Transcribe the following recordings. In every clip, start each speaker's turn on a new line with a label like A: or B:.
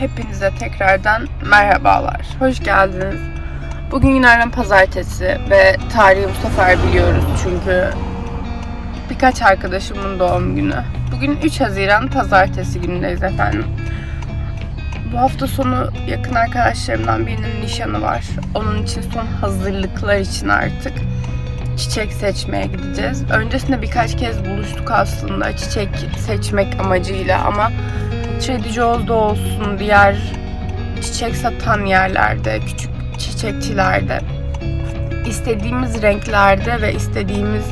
A: hepinize tekrardan merhabalar. Hoş geldiniz. Bugün günlerden pazartesi ve tarihi bu sefer biliyoruz çünkü birkaç arkadaşımın doğum günü. Bugün 3 Haziran pazartesi günündeyiz efendim. Bu hafta sonu yakın arkadaşlarımdan birinin nişanı var. Onun için son hazırlıklar için artık çiçek seçmeye gideceğiz. Öncesinde birkaç kez buluştuk aslında çiçek seçmek amacıyla ama Trader Joe'da olsun, diğer çiçek satan yerlerde, küçük çiçekçilerde istediğimiz renklerde ve istediğimiz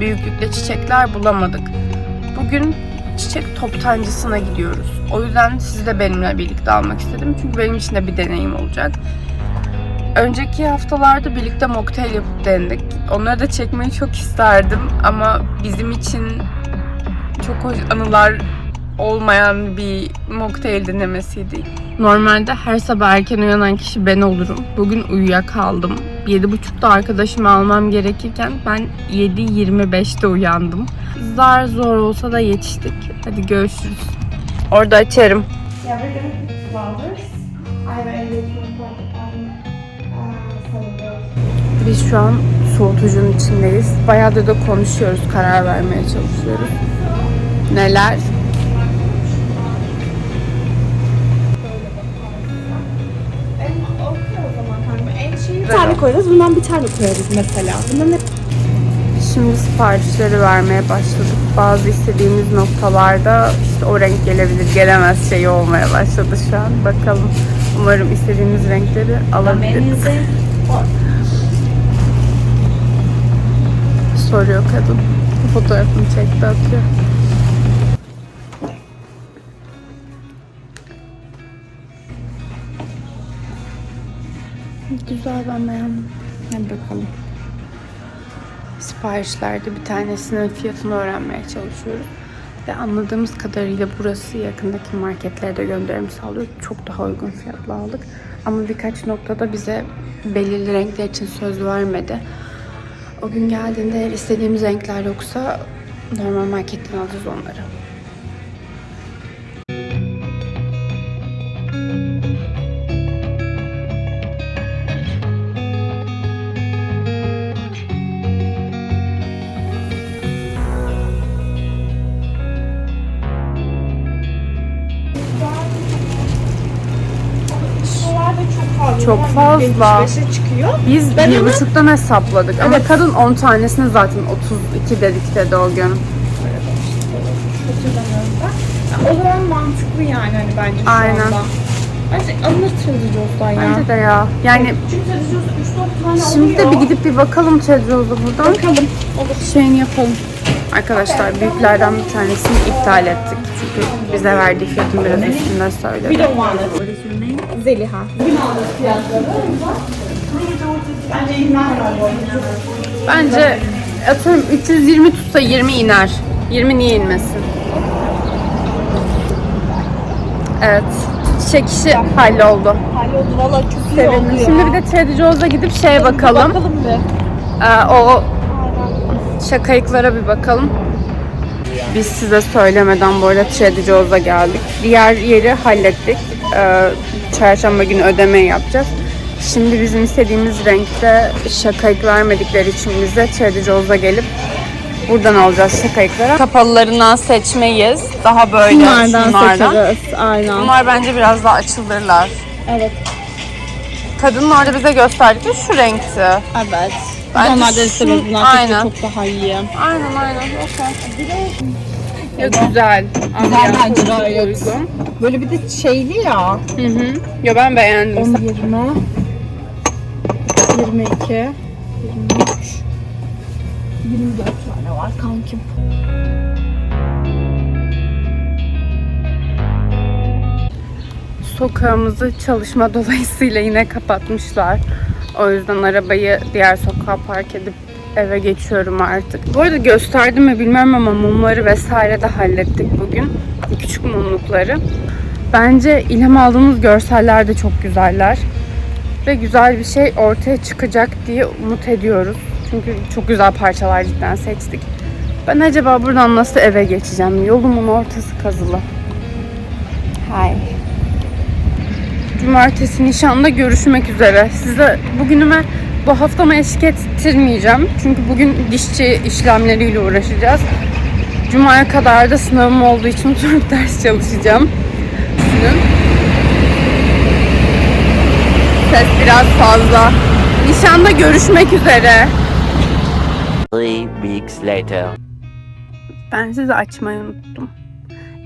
A: büyüklükte çiçekler bulamadık. Bugün çiçek toptancısına gidiyoruz. O yüzden sizi de benimle birlikte almak istedim. Çünkü benim için de bir deneyim olacak. Önceki haftalarda birlikte mocktail yapıp denedik. Onları da çekmeyi çok isterdim ama bizim için çok hoş anılar olmayan bir mocktail denemesiydi. Normalde her sabah erken uyanan kişi ben olurum. Bugün uyuyakaldım. 7.30'da arkadaşımı almam gerekirken ben 7.25'te uyandım. Zar zor olsa da yetiştik. Hadi görüşürüz. Orada açarım.
B: Yeah, we're gonna pick flowers. I have an engagement party on uh.
A: Biz şu an soğutucunun içindeyiz. Bayağıdır da konuşuyoruz, karar vermeye çalışıyoruz. Neler?
B: Bir tane koyarız. Bundan bir tane koyarız mesela. Bundan hep
A: Şimdi siparişleri vermeye başladık. Bazı istediğimiz noktalarda işte o renk gelebilir, gelemez şeyi olmaya başladı şu an. Bakalım. Umarım istediğimiz renkleri alabiliriz. Soruyor kadın. Fotoğrafını çekti atıyor. Güzel ben beğendim. Hadi bakalım. Siparişlerde bir tanesinin fiyatını öğrenmeye çalışıyoruz. Ve anladığımız kadarıyla burası yakındaki marketlere de gönderim sağlıyor. Çok daha uygun fiyatla aldık. Ama birkaç noktada bize belirli renkler için söz vermedi. O gün geldiğinde eğer istediğimiz renkler yoksa normal marketten alacağız onları.
B: Çok fazla.
A: Çok
B: Yani
A: fazla.
B: 75'e çıkıyor.
A: Biz
B: Ben
A: bir buçuktan hesapladık. Ama kadın 10 tanesini zaten 32 dedik dedi o gün.
B: Hatırlamıyorum da. Ya, O zaman mantıklı yani hani bence şu
A: Aynen.
B: anda. Bence alınır Trader Joe'dan ya.
A: Bence de ya. Yani
B: Çünkü Trader Joe'da 3-4 tane
A: Şimdi de bir gidip bir bakalım Çedroz'da buradan.
B: Bakalım. Olur.
A: Şeyini yapalım. Arkadaşlar büyüklerden bir tanesini iptal ettik. Çünkü bize verdiği fiyatın biraz üstünde söyledi.
B: What is your name? Zeliha. Bence inmez
A: Bence atıyorum 320 tutsa 20 iner. 20 niye inmesin? Evet. Çiçek işi halloldu.
B: Halloldu valla çok iyi
A: Sevindim.
B: oldu ya.
A: Şimdi bir de Trader Joe's'a gidip şeye bakalım.
B: Bakalım bir.
A: Ee, o şakayıklara bir bakalım. Biz size söylemeden bu arada Trader Joe's'a geldik. Diğer yeri hallettik. Ee, çarşamba günü ödeme yapacağız. Şimdi bizim istediğimiz renkte şakayık vermedikleri için bize Trader Joe's'a gelip buradan alacağız şakayıkları. Kapalılarından seçmeyiz. Daha böyle
B: Aynen.
A: Bunlar bence biraz daha açılırlar.
B: Evet.
A: Kadının orada bize gösterdikleri şu renkti.
B: Evet.
A: Bence
B: onlardan
A: şu-
B: istemiyoruz. Bunlar
A: aynen.
B: çok, daha iyi.
A: Aynen aynen. Okay. Ya güzel.
B: Güzel
A: Ambiyans
B: bence
A: çok
B: gayet.
A: uygun.
B: Böyle bir de şeyli ya.
A: Hı hı. Ya ben beğendim.
B: 10, 20, 22, 23, 24 tane var kankim.
A: Sokağımızı çalışma dolayısıyla yine kapatmışlar. O yüzden arabayı diğer sokağa park edip eve geçiyorum artık. Bu arada gösterdim mi bilmiyorum ama mumları vesaire de hallettik bugün. Küçük mumlukları. Bence ilham aldığımız görseller de çok güzeller. Ve güzel bir şey ortaya çıkacak diye umut ediyoruz. Çünkü çok güzel parçalar cidden seçtik. Ben acaba buradan nasıl eve geçeceğim? Yolumun ortası kazılı. Hay. cumartesi nişanda görüşmek üzere. Size bugünüme bu haftama eşlik ettirmeyeceğim. Çünkü bugün dişçi işlemleriyle uğraşacağız. Cuma'ya kadar da sınavım olduğu için oturup ders çalışacağım. Düşünün. Ses biraz fazla. Nişanda görüşmek üzere.
C: Three weeks later.
A: Ben sizi açmayı unuttum.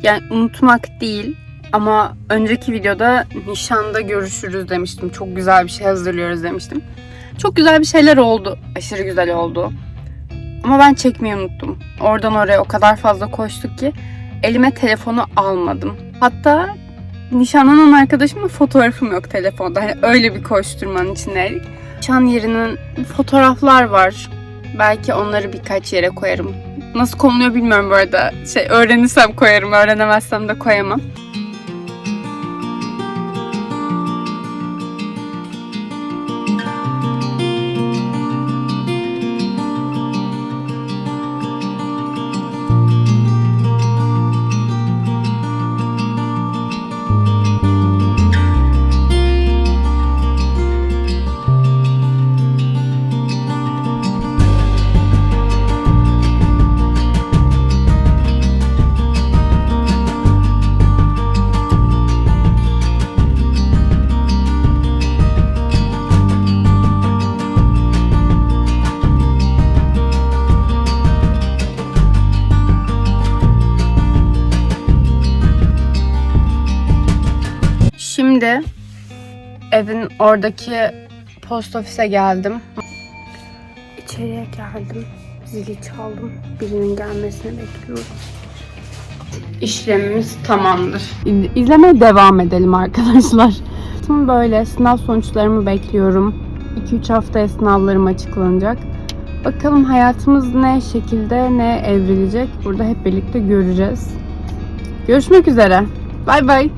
A: Yani unutmak değil ama önceki videoda nişanda görüşürüz demiştim. Çok güzel bir şey hazırlıyoruz demiştim. Çok güzel bir şeyler oldu. Aşırı güzel oldu. Ama ben çekmeyi unuttum. Oradan oraya o kadar fazla koştuk ki elime telefonu almadım. Hatta nişanlanan arkadaşımla fotoğrafım yok telefonda. Hani öyle bir koşturmanın içindeydik. Nişan yerinin fotoğraflar var. Belki onları birkaç yere koyarım. Nasıl konuluyor bilmiyorum bu arada. Şey öğrenirsem koyarım, öğrenemezsem de koyamam. Şimdi evin oradaki post ofise geldim. İçeriye geldim. Zili çaldım. Birinin gelmesini bekliyorum. İşlemimiz tamamdır. İz- İzlemeye devam edelim arkadaşlar. Şimdi böyle sınav sonuçlarımı bekliyorum. 2-3 haftaya sınavlarım açıklanacak. Bakalım hayatımız ne şekilde ne evrilecek. Burada hep birlikte göreceğiz. Görüşmek üzere. Bay bay.